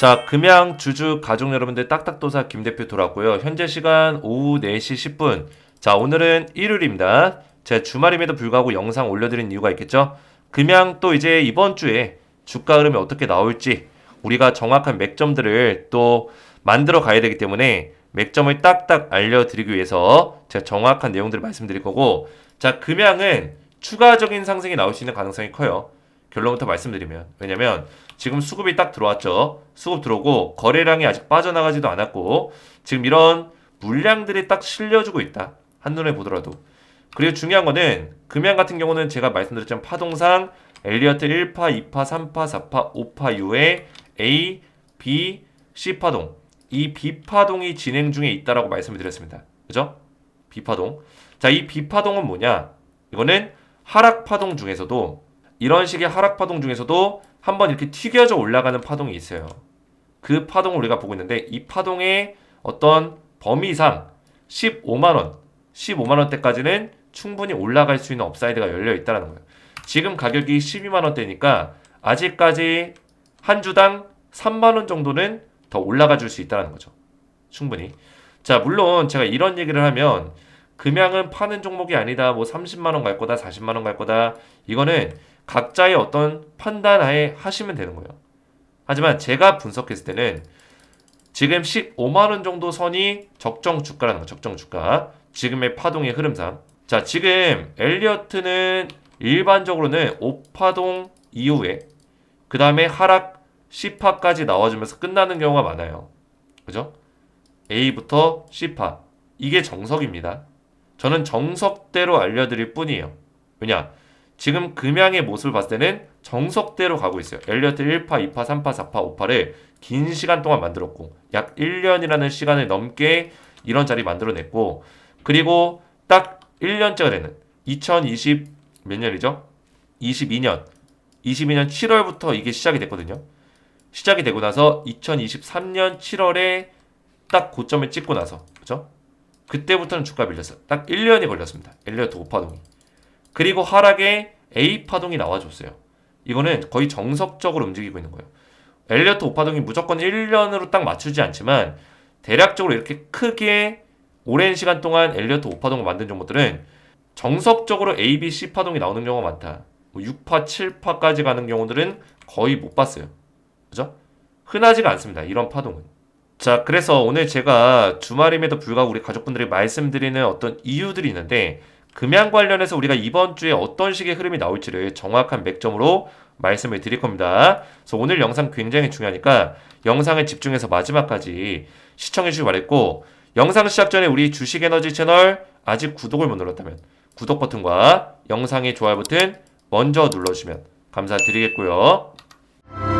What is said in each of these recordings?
자, 금양 주주 가족 여러분들 딱딱도사 김 대표 돌아왔고요. 현재 시간 오후 4시 10분. 자, 오늘은 일요일입니다. 제가 주말임에도 불구하고 영상 올려드린 이유가 있겠죠? 금양 또 이제 이번 주에 주가 흐름이 어떻게 나올지 우리가 정확한 맥점들을 또 만들어 가야 되기 때문에 맥점을 딱딱 알려드리기 위해서 제가 정확한 내용들을 말씀드릴 거고 자, 금양은 추가적인 상승이 나올 수 있는 가능성이 커요. 결론부터 말씀드리면 왜냐면 지금 수급이 딱 들어왔죠. 수급 들어오고 거래량이 아직 빠져나가지도 않았고 지금 이런 물량들이 딱 실려주고 있다. 한눈에 보더라도. 그리고 중요한 거는 금양 같은 경우는 제가 말씀드렸지만 파동상 엘리어트 1파, 2파, 3파, 4파, 5파 이후에 A, B, C 파동 이 B 파동이 진행 중에 있다라고 말씀을 드렸습니다. 그죠? B 파동. 자, 이 B 파동은 뭐냐? 이거는 하락 파동 중에서도 이런 식의 하락 파동 중에서도 한번 이렇게 튀겨져 올라가는 파동이 있어요. 그 파동을 우리가 보고 있는데 이 파동의 어떤 범위상 15만 원, 15만 원대까지는 충분히 올라갈 수 있는 업사이드가 열려 있다는 거예요. 지금 가격이 12만 원대니까 아직까지 한 주당 3만 원 정도는 더 올라가 줄 수 있다는 거죠. 충분히. 자, 물론 제가 이런 얘기를 하면 금양은 파는 종목이 아니다. 뭐 30만 원 갈 거다, 40만 원 갈 거다. 이거는 각자의 어떤 판단하에 하시면 되는 거예요. 하지만 제가 분석했을 때는 지금 15만 원 정도 선이 적정 주가라는 거, 적정 주가. 지금의 파동의 흐름상. 자, 지금 엘리어트는 일반적으로는 5파동 이후에 그 다음에 하락 10파까지 나와주면서 끝나는 경우가 많아요. 그죠? A부터 C파. 이게 정석입니다. 저는 정석대로 알려드릴 뿐이에요. 왜냐? 지금 금양의 모습을 봤을 때는 정석대로 가고 있어요. 엘리어트 1파, 2파, 3파, 4파, 5파를 긴 시간 동안 만들었고 약 1년이라는 시간을 넘게 이런 자리 만들어냈고 그리고 딱 1년째가 되는 2020 몇 년이죠? 22년 22년 7월부터 이게 시작이 됐거든요. 시작이 되고 나서 2023년 7월에 딱 고점을 찍고 나서 그죠? 그때부터는 주가 밀렸어요. 딱 1년이 걸렸습니다. 엘리어트 5파동이. 그리고 하락에 A 파동이 나와줬어요. 이거는 거의 정석적으로 움직이고 있는 거예요. 엘리어트 5파동이 무조건 1년으로 딱 맞추지 않지만 대략적으로 이렇게 크게 오랜 시간 동안 엘리어트 5파동을 만든 종목들은 정석적으로 A, B, C 파동이 나오는 경우가 많다. 뭐 6파, 7파까지 가는 경우들은 거의 못 봤어요. 그죠? 흔하지가 않습니다. 이런 파동은. 자, 그래서 오늘 제가 주말임에도 불구하고 우리 가족분들이 말씀드리는 어떤 이유들이 있는데 금양 관련해서 우리가 이번 주에 어떤 식의 흐름이 나올지를 정확한 맥점으로 말씀을 드릴 겁니다. 그래서 오늘 영상 굉장히 중요하니까 영상을 집중해서 마지막까지 시청해 주시기 바랬고 영상 시작 전에 우리 주식 에너지 채널 아직 구독을 못 눌렀다면 구독 버튼과 영상의 좋아요 버튼 먼저 눌러주시면 감사드리겠고요.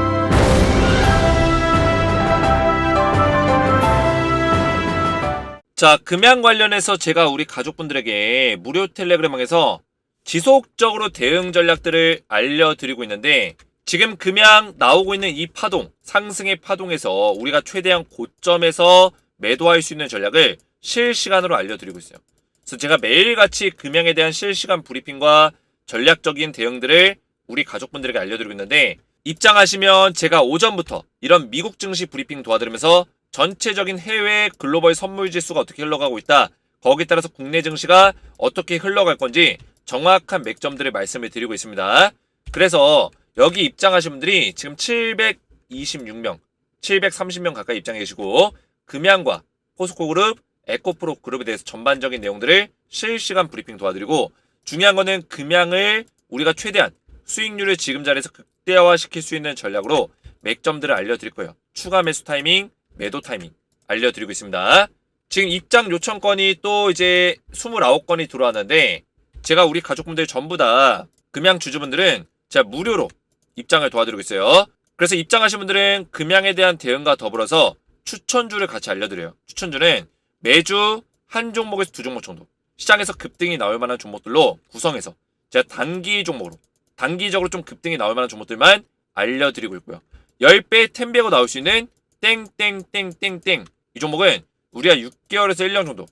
자, 금양 관련해서 제가 우리 가족분들에게 무료 텔레그램방에서 지속적으로 대응 전략들을 알려드리고 있는데 지금 금양 나오고 있는 이 파동, 상승의 파동에서 우리가 최대한 고점에서 매도할 수 있는 전략을 실시간으로 알려드리고 있어요. 그래서 제가 매일같이 금양에 대한 실시간 브리핑과 전략적인 대응들을 우리 가족분들에게 알려드리고 있는데 입장하시면 제가 오전부터 이런 미국 증시 브리핑 도와드리면서 전체적인 해외 글로벌 선물 지수가 어떻게 흘러가고 있다. 거기에 따라서 국내 증시가 어떻게 흘러갈 건지 정확한 맥점들을 말씀을 드리고 있습니다. 그래서 여기 입장하신 분들이 지금 726명, 730명 가까이 입장해 계시고 금양과 포스코 그룹, 에코프로 그룹에 대해서 전반적인 내용들을 실시간 브리핑 도와드리고 중요한 거는 금양을 우리가 최대한 수익률을 지금 자리에서 극대화시킬 수 있는 전략으로 맥점들을 알려드릴 거예요. 추가 매수 타이밍, 매도 타이밍 알려드리고 있습니다. 지금 입장 요청 건이 또 이제 29건이 들어왔는데 제가 우리 가족분들 전부 다 금양 주주분들은 제가 무료로 입장을 도와드리고 있어요. 그래서 입장하신 분들은 금양에 대한 대응과 더불어서 추천주를 같이 알려드려요. 추천주는 매주 한 종목에서 두 종목 정도 시장에서 급등이 나올 만한 종목들로 구성해서 제가 단기 종목으로 단기적으로 좀 급등이 나올 만한 종목들만 알려드리고 있고요. 10배 10배고 나올 수 있는 땡땡땡땡땡 이 종목은 우리가 6개월에서 1년 정도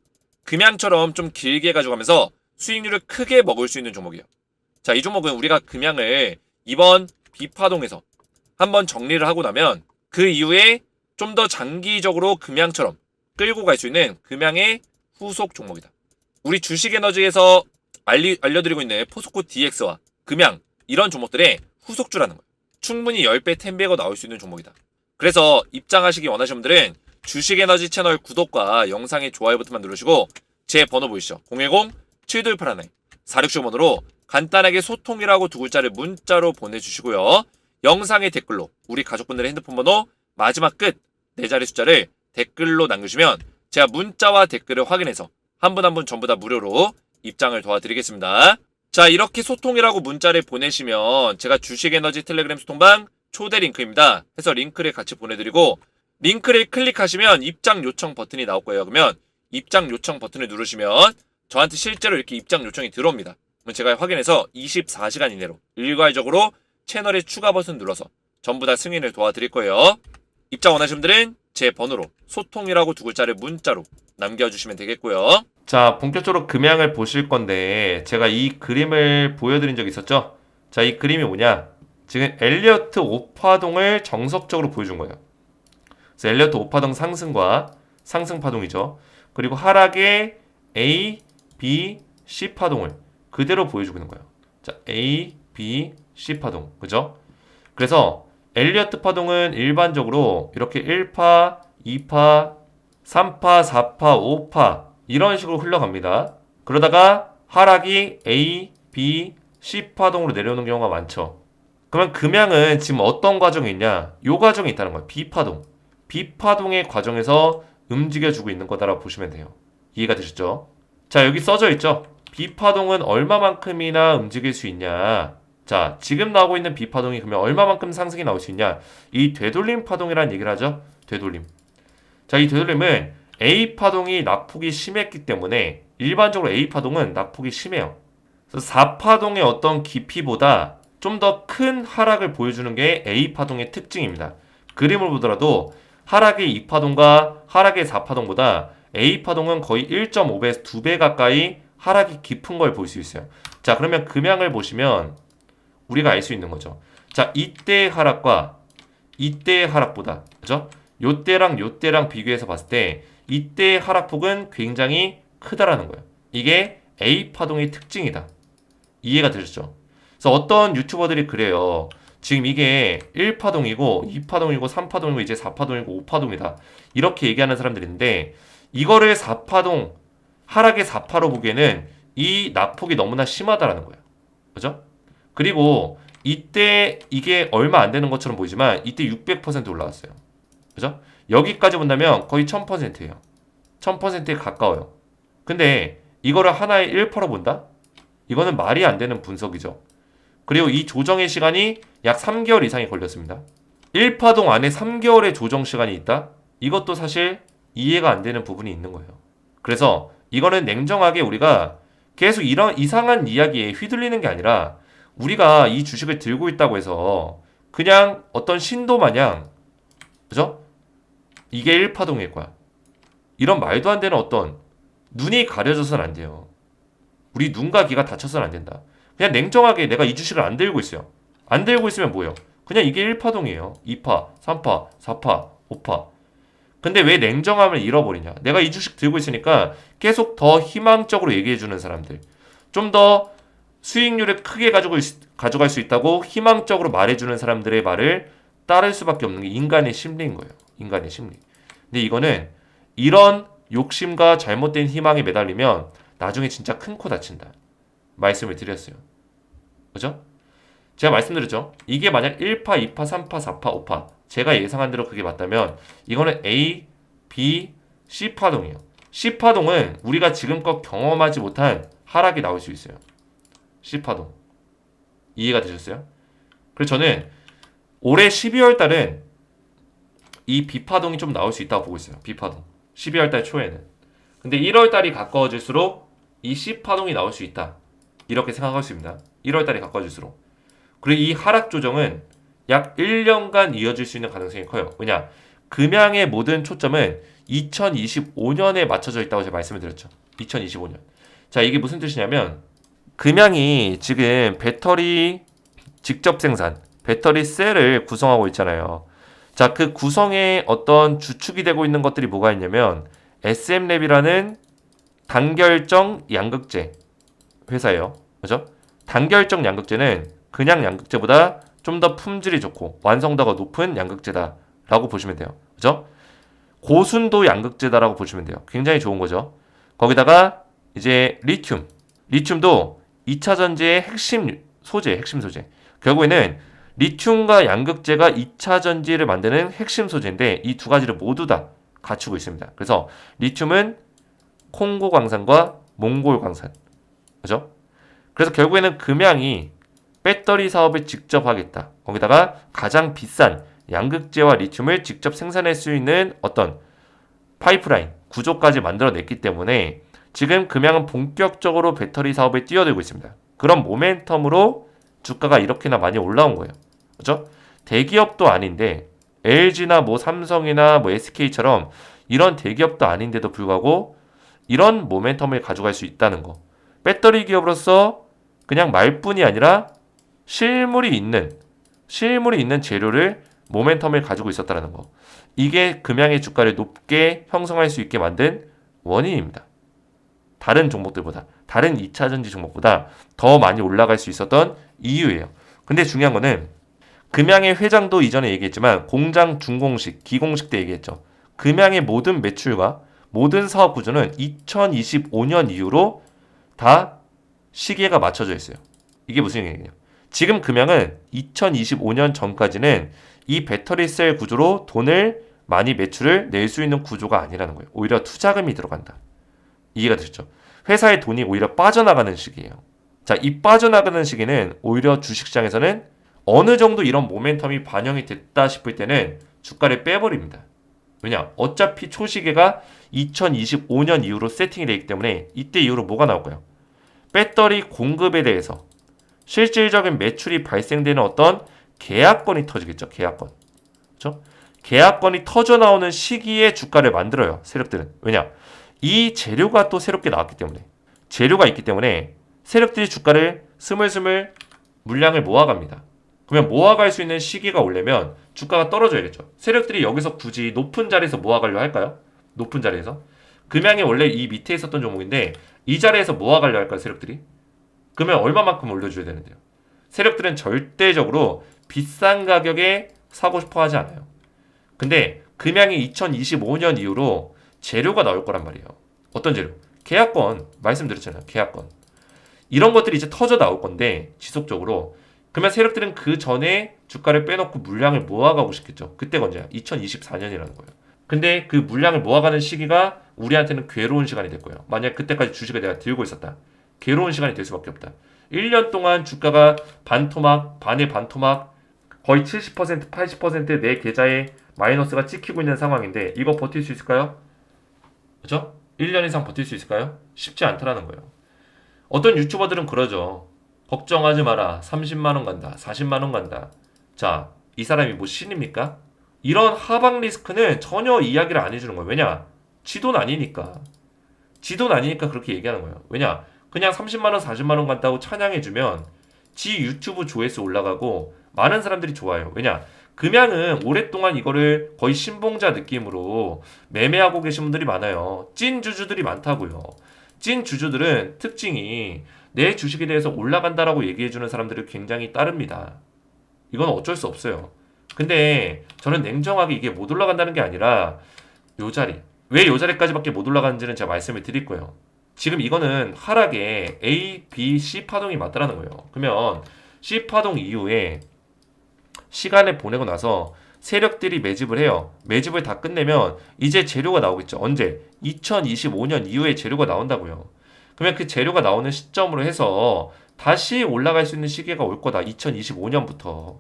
금양처럼 좀 길게 가져가면서 수익률을 크게 먹을 수 있는 종목이에요. 자, 이 종목은 우리가 금양을 이번 비파동에서 한번 정리를 하고 나면 그 이후에 좀 더 장기적으로 금양처럼 끌고 갈 수 있는 금양의 후속 종목이다. 우리 주식 에너지에서 알리, 알려드리고 있는 포스코 DX와 금양 이런 종목들의 후속주라는 거예요. 충분히 10배, 10배가 나올 수 있는 종목이다. 그래서 입장하시기 원하시는 분들은 주식 에너지 채널 구독과 영상의 좋아요 버튼만 누르시고 제 번호 보이시죠? 010-7281 4615번으로 간단하게 소통이라고 두 글자를 문자로 보내주시고요. 영상의 댓글로 우리 가족분들의 핸드폰 번호 마지막 끝 네 자리 숫자를 댓글로 남겨주시면 제가 문자와 댓글을 확인해서 한 분 한 분 전부 다 무료로 입장을 도와드리겠습니다. 자 이렇게 소통이라고 문자를 보내시면 제가 주식에너지 텔레그램 소통방 초대 링크입니다. 해서 링크를 같이 보내드리고 링크를 클릭하시면 입장 요청 버튼이 나올 거예요. 그러면 입장 요청 버튼을 누르시면 저한테 실제로 이렇게 입장 요청이 들어옵니다. 그럼 제가 확인해서 24시간 이내로 일괄적으로 채널에 추가 버튼 눌러서 전부 다 승인을 도와드릴 거예요. 입장 원하시는 분들은 제 번호로 소통이라고 두 글자를 문자로 남겨주시면 되겠고요. 자, 본격적으로 금양을 보실 건데 제가 이 그림을 보여드린 적이 있었죠? 자, 이 그림이 뭐냐? 지금 엘리어트 오파동을 정석적으로 보여준 거예요. 그래서 엘리어트 오파동 상승과 상승 파동이죠. 그리고 하락의 A, B, C 파동을 그대로 보여주고 있는 거예요. 자, A, B, C 파동. 그죠? 그래서 엘리어트 파동은 일반적으로 이렇게 1파, 2파, 3파, 4파, 5파 이런 식으로 흘러갑니다. 그러다가 하락이 A, B, C 파동으로 내려오는 경우가 많죠. 그러면 금양은 지금 어떤 과정이 있냐? 요 과정이 있다는 거예요. B 파동. B 파동의 과정에서 움직여주고 있는 거다라고 보시면 돼요. 이해가 되셨죠? 자, 여기 써져 있죠? B 파동은 얼마만큼이나 움직일 수 있냐? 자, 지금 나오고 있는 B 파동이 그러면 얼마만큼 상승이 나올 수 있냐? 이 되돌림 파동이라는 얘기를 하죠. 되돌림. 자, 이 되돌림은 A 파동이 낙폭이 심했기 때문에 일반적으로 A 파동은 낙폭이 심해요. 그래서 4파동의 어떤 깊이보다 좀 더 큰 하락을 보여주는 게 A 파동의 특징입니다. 그림을 보더라도 하락의 2파동과 하락의 4파동보다 A 파동은 거의 1.5배에서 2배 가까이 하락이 깊은 걸 볼 수 있어요. 자, 그러면 금양을 보시면 우리가 알 수 있는 거죠. 자, 이때의 하락과 이때의 하락보다 그죠? 요때랑 요때랑 비교해서 봤을 때 이때의 하락폭은 굉장히 크다라는 거예요. 이게 A 파동의 특징이다. 이해가 되셨죠? 그래서 어떤 유튜버들이 그래요. 지금 이게 1파동이고 2파동이고 3파동이고 이제 4파동이고 5파동이다. 이렇게 얘기하는 사람들이 있는데 이거를 4파동 하락의 4파로 보기에는 이 낙폭이 너무나 심하다라는 거예요. 그죠? 그리고 이때 이게 얼마 안 되는 것처럼 보이지만 이때 600% 올라왔어요. 그죠? 여기까지 본다면 거의 1000%예요. 1000%에 가까워요. 근데 이거를 하나의 1%로 본다? 이거는 말이 안 되는 분석이죠. 그리고 이 조정의 시간이 약 3개월 이상이 걸렸습니다. 1파동 안에 3개월의 조정 시간이 있다? 이것도 사실 이해가 안 되는 부분이 있는 거예요. 그래서 이거는 냉정하게 우리가 계속 이런 이상한 이야기에 휘둘리는 게 아니라 우리가 이 주식을 들고 있다고 해서 그냥 어떤 신도 마냥 그죠? 이게 1파동일 거야. 이런 말도 안 되는 어떤 눈이 가려져서는 안 돼요. 우리 눈과 귀가 다쳐서는 안 된다. 그냥 냉정하게 내가 이 주식을 안 들고 있어요. 안 들고 있으면 뭐예요? 그냥 이게 1파동이에요. 2파, 3파, 4파, 5파. 근데 왜 냉정함을 잃어버리냐? 내가 이 주식 들고 있으니까 계속 더 희망적으로 얘기해 주는 사람들. 좀 더 수익률을 크게 가지고 있- 가져갈 수 있다고 희망적으로 말해주는 사람들의 말을 따를 수밖에 없는 게 인간의 심리인 거예요. 인간의 심리. 근데 이거는 이런 욕심과 잘못된 희망에 매달리면 나중에 진짜 큰 코 다친다. 말씀을 드렸어요. 그죠? 제가 말씀드렸죠. 이게 만약 1파, 2파, 3파, 4파, 5파. 제가 예상한 대로 그게 맞다면 이거는 A, B, C 파동이에요. C 파동은 우리가 지금껏 경험하지 못한 하락이 나올 수 있어요. C 파동. 이해가 되셨어요? 그래서 저는 올해 12월 달은 이 B 파동이 좀 나올 수 있다고 보고 있어요. B 파동. 12월 달 초에는. 근데 1월 달이 가까워질수록 이 C 파동이 나올 수 있다. 이렇게 생각할 수 있습니다. 1월 달이 가까워질수록. 그리고 이 하락 조정은 약 1년간 이어질 수 있는 가능성이 커요. 왜냐? 금양의 모든 초점은 2025년에 맞춰져 있다고 제가 말씀을 드렸죠. 2025년. 자, 이게 무슨 뜻이냐면 금양이 지금 배터리 직접 생산, 배터리 셀을 구성하고 있잖아요. 자, 그 구성에 어떤 주축이 되고 있는 것들이 뭐가 있냐면 SM랩이라는 단결정 양극재 회사예요. 그죠? 단결정 양극재는 그냥 양극재보다 좀 더 품질이 좋고 완성도가 높은 양극재다라고 보시면 돼요. 그죠? 고순도 양극재다라고 보시면 돼요. 굉장히 좋은 거죠. 거기다가 이제 리튬. 리튬도 2차 전지의 핵심 소재, 핵심 소재. 결국에는 리튬과 양극재가 2차 전지를 만드는 핵심 소재인데 이 두 가지를 모두 다 갖추고 있습니다. 그래서 리튬은 콩고 광산과 몽골 광산. 그죠? 그래서 결국에는 금양이 배터리 사업을 직접 하겠다. 거기다가 가장 비싼 양극재와 리튬을 직접 생산할 수 있는 어떤 파이프라인 구조까지 만들어냈기 때문에 지금 금양은 본격적으로 배터리 사업에 뛰어들고 있습니다. 그런 모멘텀으로 주가가 이렇게나 많이 올라온 거예요. 그죠? 대기업도 아닌데 LG나 뭐 삼성이나 뭐 SK처럼 이런 대기업도 아닌데도 불구하고 이런 모멘텀을 가져갈 수 있다는 거. 배터리 기업으로서 그냥 말뿐이 아니라 실물이 있는 실물이 있는 재료를 모멘텀을 가지고 있었다는 거. 이게 금양의 주가를 높게 형성할 수 있게 만든 원인입니다. 다른 종목들보다 다른 2차 전지 종목보다 더 많이 올라갈 수 있었던 이유예요. 근데 중요한 거는 금양의 회장도 이전에 얘기했지만 공장 준공식, 기공식 때 얘기했죠. 금양의 모든 매출과 모든 사업 구조는 2025년 이후로 다 시계가 맞춰져 있어요. 이게 무슨 얘기냐? 지금 금양은 2025년 전까지는 이 배터리 셀 구조로 돈을 많이 매출을 낼 수 있는 구조가 아니라는 거예요. 오히려 투자금이 들어간다. 이해가 되셨죠? 회사의 돈이 오히려 빠져나가는 시기예요. 자, 이 빠져나가는 시기는 오히려 주식시장에서는 어느 정도 이런 모멘텀이 반영이 됐다 싶을 때는 주가를 빼버립니다. 왜냐? 어차피 초시계가 2025년 이후로 세팅이 되기 때문에 이때 이후로 뭐가 나올까요? 배터리 공급에 대해서 실질적인 매출이 발생되는 어떤 계약건이 터지겠죠. 계약건. 그렇죠? 계약건이 터져 나오는 시기에 주가를 만들어요. 세력들은. 왜냐? 이 재료가 또 새롭게 나왔기 때문에 재료가 있기 때문에 세력들이 주가를 스물스물 물량을 모아갑니다. 그러면 모아갈 수 있는 시기가 오려면 주가가 떨어져야겠죠. 세력들이 여기서 굳이 높은 자리에서 모아가려 할까요? 높은 자리에서 금양이 원래 이 밑에 있었던 종목인데 이 자리에서 모아가려 할까요? 세력들이? 그러면 얼마만큼 올려줘야 되는데요? 세력들은 절대적으로 비싼 가격에 사고 싶어 하지 않아요. 근데 금양이 2025년 이후로 재료가 나올 거란 말이에요. 어떤 재료? 계약권 말씀드렸잖아요. 계약권. 이런 것들이 이제 터져 나올 건데 지속적으로 그러면 세력들은 그 전에 주가를 빼놓고 물량을 모아가고 싶겠죠. 그때가 언제야? 2024년이라는 거예요. 근데 그 물량을 모아가는 시기가 우리한테는 괴로운 시간이 될 거예요. 만약 그때까지 주식을 내가 들고 있었다. 괴로운 시간이 될 수밖에 없다. 1년 동안 주가가 반토막, 반의 반토막, 거의 70%, 80%내 계좌에 마이너스가 찍히고 있는 상황인데 이거 버틸 수 있을까요? 그죠? 1년 이상 버틸 수 있을까요? 쉽지 않다라는 거예요. 어떤 유튜버들은 그러죠. 걱정하지 마라. 30만원 간다. 40만원 간다. 자, 이 사람이 뭐 신입니까? 이런 하방 리스크는 전혀 이야기를 안 해주는 거예요. 왜냐? 지돈 아니니까. 지돈 아니니까 그렇게 얘기하는 거예요. 왜냐? 그냥 30만원, 40만원 간다고 찬양해주면 지 유튜브 조회수 올라가고 많은 사람들이 좋아요. 왜냐? 금양은 오랫동안 이거를 거의 신봉자 느낌으로 매매하고 계신 분들이 많아요. 찐 주주들이 많다고요. 찐 주주들은 특징이 내 주식에 대해서 올라간다라고 얘기해주는 사람들이 굉장히 따릅니다. 이건 어쩔 수 없어요. 근데 저는 냉정하게 이게 못 올라간다는 게 아니라 요 자리. 왜 요 자리까지밖에 못 올라가는지는 제가 말씀을 드릴 거예요. 지금 이거는 하락에 A, B, C 파동이 맞다라는 거예요. 그러면 C 파동 이후에 시간을 보내고 나서 세력들이 매집을 해요. 매집을 다 끝내면 이제 재료가 나오겠죠. 언제? 2025년 이후에 재료가 나온다고요. 그러면 그 재료가 나오는 시점으로 해서 다시 올라갈 수 있는 시기가 올 거다. 2025년부터.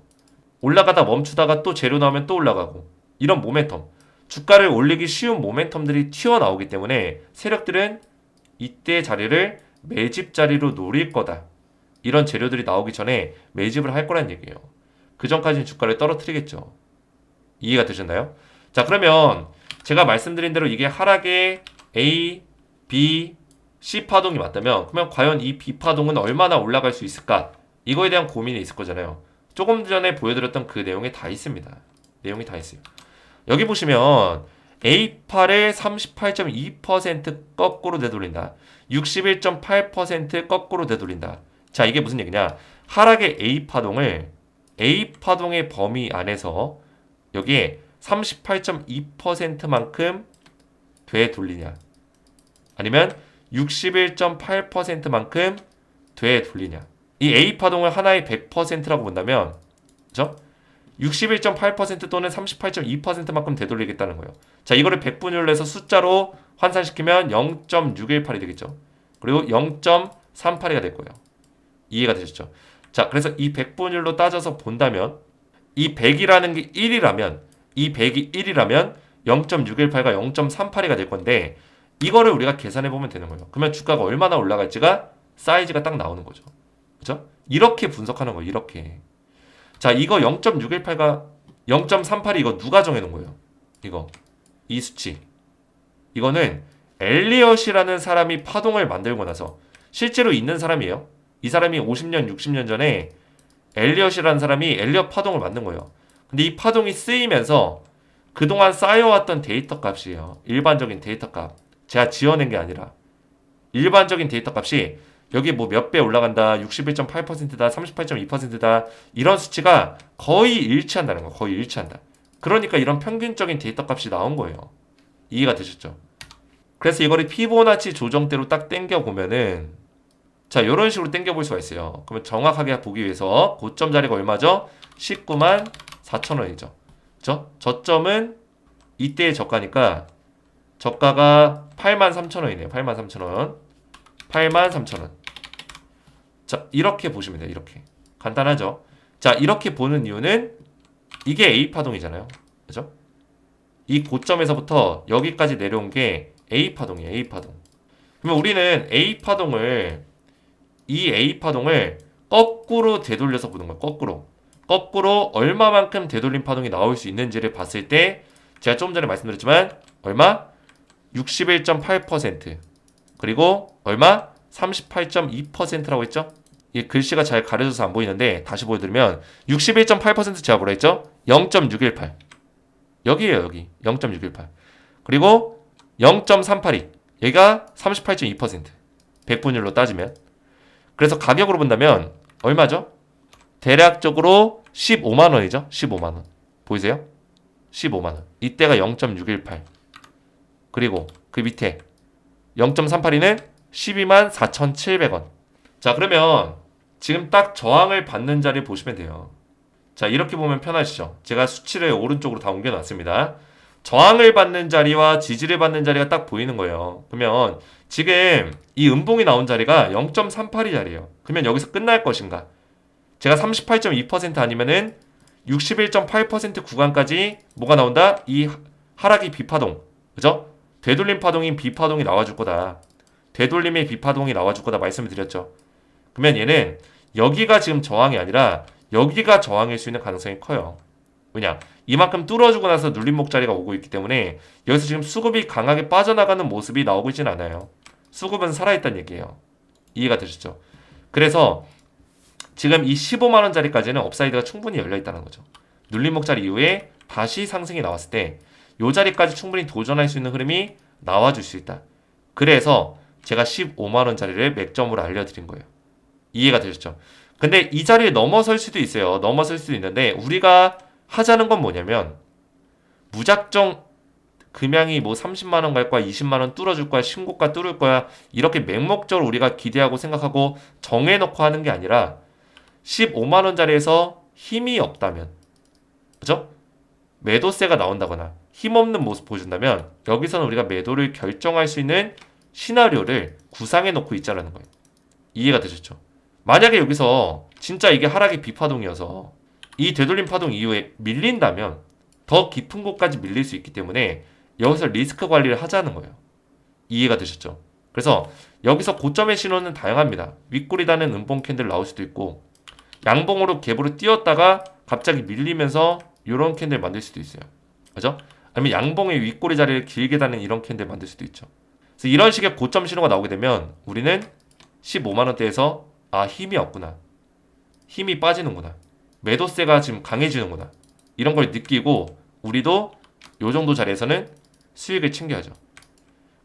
올라가다 멈추다가 또 재료 나오면 또 올라가고. 이런 모멘텀. 주가를 올리기 쉬운 모멘텀들이 튀어나오기 때문에 세력들은 이때 자리를 매집 자리로 노릴 거다. 이런 재료들이 나오기 전에 매집을 할 거란 얘기예요. 그 전까지는 주가를 떨어뜨리겠죠. 이해가 되셨나요? 자, 그러면 제가 말씀드린 대로 이게 하락의 A, B, C 파동이 맞다면 그러면 과연 이 B 파동은 얼마나 올라갈 수 있을까? 이거에 대한 고민이 있을 거잖아요. 조금 전에 보여드렸던 그 내용에 다 있습니다. 내용이 다 있어요. 여기 보시면 A8을 38.2% 거꾸로 되돌린다. 61.8% 거꾸로 되돌린다. 자, 이게 무슨 얘기냐? 하락의 A 파동을 A 파동의 범위 안에서 여기에 38.2%만큼 되돌리냐? 아니면 61.8%만큼 되돌리냐? 이 A 파동을 하나의 100%라고 본다면, 그죠? 61.8% 또는 38.2%만큼 되돌리겠다는 거예요. 자, 이거를 100분율로 해서 숫자로 환산시키면 0.618이 되겠죠. 그리고 0.38이가 될 거예요. 이해가 되셨죠? 자, 그래서 이 100분율로 따져서 본다면 이 100이라는 게 1이라면 이 100이 1이라면 0.618과 0.38이가 될 건데 이거를 우리가 계산해 보면 되는 거예요. 그러면 주가가 얼마나 올라갈지가 사이즈가 딱 나오는 거죠. 그죠? 이렇게 분석하는 거예요. 이렇게. 자, 이거 0.618과 0.38이 이거 누가 정해 놓은 거예요? 이거. 이 수치. 이거는 엘리엇이라는 사람이 파동을 만들고 나서 실제로 있는 사람이에요. 이 사람이 50년, 60년 전에 엘리엇이라는 사람이 엘리엇 파동을 만든 거예요. 근데 이 파동이 쓰이면서 그동안 쌓여왔던 데이터 값이에요. 일반적인 데이터 값. 제가 지어낸 게 아니라 일반적인 데이터 값이 여기 뭐 몇 배 올라간다, 61.8%다, 38.2%다 이런 수치가 거의 일치한다는 거, 거의 일치한다. 그러니까 이런 평균적인 데이터 값이 나온 거예요. 이해가 되셨죠? 그래서 이거를 피보나치 조정대로 딱 땡겨 보면은 자 이런 식으로 땡겨 볼 수가 있어요. 그러면 정확하게 보기 위해서 고점 자리가 얼마죠? 19만 4천 원이죠. 그죠? 저점은 이때의 저가니까 저가가 8만 3천 원이네요. 8만 3천 원. 8만 3천 원. 자, 이렇게 보시면 돼요. 이렇게. 간단하죠? 자, 이렇게 보는 이유는 이게 A 파동이잖아요. 그죠? 이 고점에서부터 여기까지 내려온 게 A 파동이에요. A 파동. 그러면 우리는 A 파동을 이 A 파동을 거꾸로 되돌려서 보는 거예요. 거꾸로. 거꾸로 얼마만큼 되돌림 파동이 나올 수 있는지를 봤을 때 제가 조금 전에 말씀드렸지만 얼마? 61.8% 그리고 얼마? 38.2%라고 했죠? 이 글씨가 잘 가려져서 안 보이는데 다시 보여드리면 61.8% 제가 뭐라 했죠? 0.618 여기에요 여기. 0.618 그리고 0.382 얘가 38.2% 100분율로 따지면. 그래서 가격으로 본다면 얼마죠? 대략적으로 15만 원이죠? 15만 원. 보이세요? 15만 원. 이때가 0.618 그리고 그 밑에 0.382는 12만 4,700원. 자, 그러면 지금 딱 저항을 받는 자리 보시면 돼요. 자, 이렇게 보면 편하시죠? 제가 수치를 오른쪽으로 다 옮겨 놨습니다. 저항을 받는 자리와 지지를 받는 자리가 딱 보이는 거예요. 그러면 지금 이 음봉이 나온 자리가 0.38이 자리예요. 그러면 여기서 끝날 것인가? 제가 38.2% 아니면은 61.8% 구간까지 뭐가 나온다? 이 하락이 비파동. 그죠? 되돌림 파동인 비파동이 나와줄 거다. 되돌림의 비파동이 나와줄 거다 말씀을 드렸죠. 그러면 얘는 여기가 지금 저항이 아니라 여기가 저항일 수 있는 가능성이 커요. 왜냐? 이만큼 뚫어주고 나서 눌림목 자리가 오고 있기 때문에 여기서 지금 수급이 강하게 빠져나가는 모습이 나오고 있진 않아요. 수급은 살아있다는 얘기예요. 이해가 되셨죠? 그래서 지금 이 15만 원짜리까지는 업사이드가 충분히 열려 있다는 거죠. 눌림목 자리 이후에 다시 상승이 나왔을 때 이 자리까지 충분히 도전할 수 있는 흐름이 나와줄 수 있다. 그래서 제가 15만 원짜리를 맥점으로 알려드린 거예요. 이해가 되셨죠? 근데 이 자리에 넘어설 수도 있어요. 넘어설 수도 있는데 우리가 하자는 건 뭐냐면 무작정 금양이 뭐 30만 원 갈 거야, 20만 원 뚫어줄 거야, 신고가 뚫을 거야 이렇게 맹목적으로 우리가 기대하고 생각하고 정해놓고 하는 게 아니라 15만 원짜리에서 힘이 없다면, 그죠? 매도세가 나온다거나 힘없는 모습 보여준다면 여기서는 우리가 매도를 결정할 수 있는 시나리오를 구상해 놓고 있자라는 거예요. 이해가 되셨죠? 만약에 여기서 진짜 이게 하락의 비파동이어서 이 되돌림 파동 이후에 밀린다면 더 깊은 곳까지 밀릴 수 있기 때문에 여기서 리스크 관리를 하자는 거예요. 이해가 되셨죠? 그래서 여기서 고점의 신호는 다양합니다. 윗골이다는 음봉 캔들 나올 수도 있고 양봉으로 갭으로 뛰었다가 갑자기 밀리면서 이런 캔들 만들 수도 있어요. 그죠? 아니면 양봉의 윗꼬리 자리를 길게 다는 이런 캔들 만들 수도 있죠. 그래서 이런 식의 고점 신호가 나오게 되면 우리는 15만 원대에서 아 힘이 없구나. 힘이 빠지는구나. 매도세가 지금 강해지는구나. 이런 걸 느끼고 우리도 요 정도 자리에서는 수익을 챙겨야죠.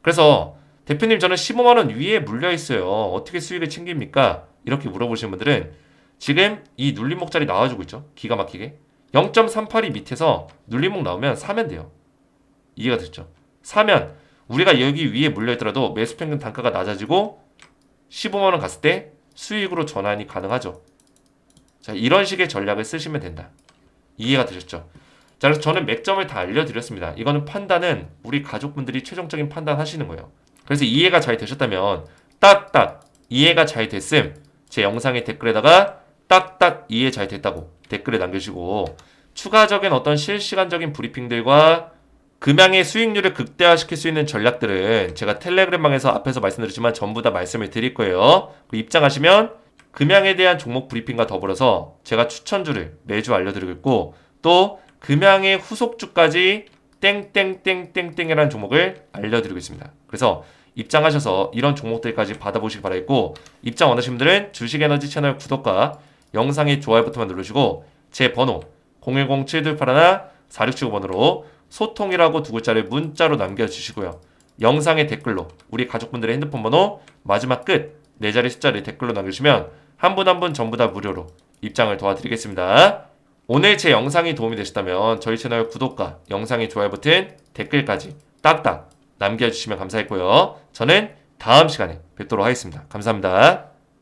그래서 대표님 저는 15만 원 위에 물려 있어요. 어떻게 수익을 챙깁니까? 이렇게 물어보시는 분들은 지금 이 눌림목 자리 나와주고 있죠. 기가 막히게 0.382 밑에서 눌림목 나오면 사면 돼요. 이해가 됐죠? 사면 우리가 여기 위에 물려 있더라도 매수 평균 단가가 낮아지고 15만 원 갔을 때 수익으로 전환이 가능하죠. 자, 이런 식의 전략을 쓰시면 된다. 이해가 되셨죠? 자, 그래서 저는 맥점을 다 알려드렸습니다. 이거는 판단은 우리 가족분들이 최종적인 판단 하시는 거예요. 그래서 이해가 잘 되셨다면 딱딱 이해가 잘 됐음 제 영상의 댓글에다가 딱딱 이해 잘 됐다고 댓글에 남겨주시고 추가적인 어떤 실시간적인 브리핑들과 금양의 수익률을 극대화시킬 수 있는 전략들은 제가 텔레그램방에서 앞에서 말씀드렸지만 전부 다 말씀을 드릴 거예요. 그 입장하시면 금양에 대한 종목 브리핑과 더불어서 제가 추천주를 매주 알려드리고 또 금양의 후속주까지 땡땡땡땡땡이라는 종목을 알려드리고 있습니다. 그래서 입장하셔서 이런 종목들까지 받아보시기 바라겠고 입장 원하시는 분들은 주식에너지 채널 구독과 영상의 좋아요 버튼만 누르시고 제 번호 010-7281-4675번으로 소통이라고 두 글자를 문자로 남겨주시고요. 영상의 댓글로 우리 가족분들의 핸드폰 번호 마지막 끝 네 자리 숫자를 댓글로 남겨주시면 한 분 한 분 전부 다 무료로 입장을 도와드리겠습니다. 오늘 제 영상이 도움이 되셨다면 저희 채널 구독과 영상의 좋아요 버튼 댓글까지 딱딱 남겨주시면 감사했고요. 저는 다음 시간에 뵙도록 하겠습니다. 감사합니다.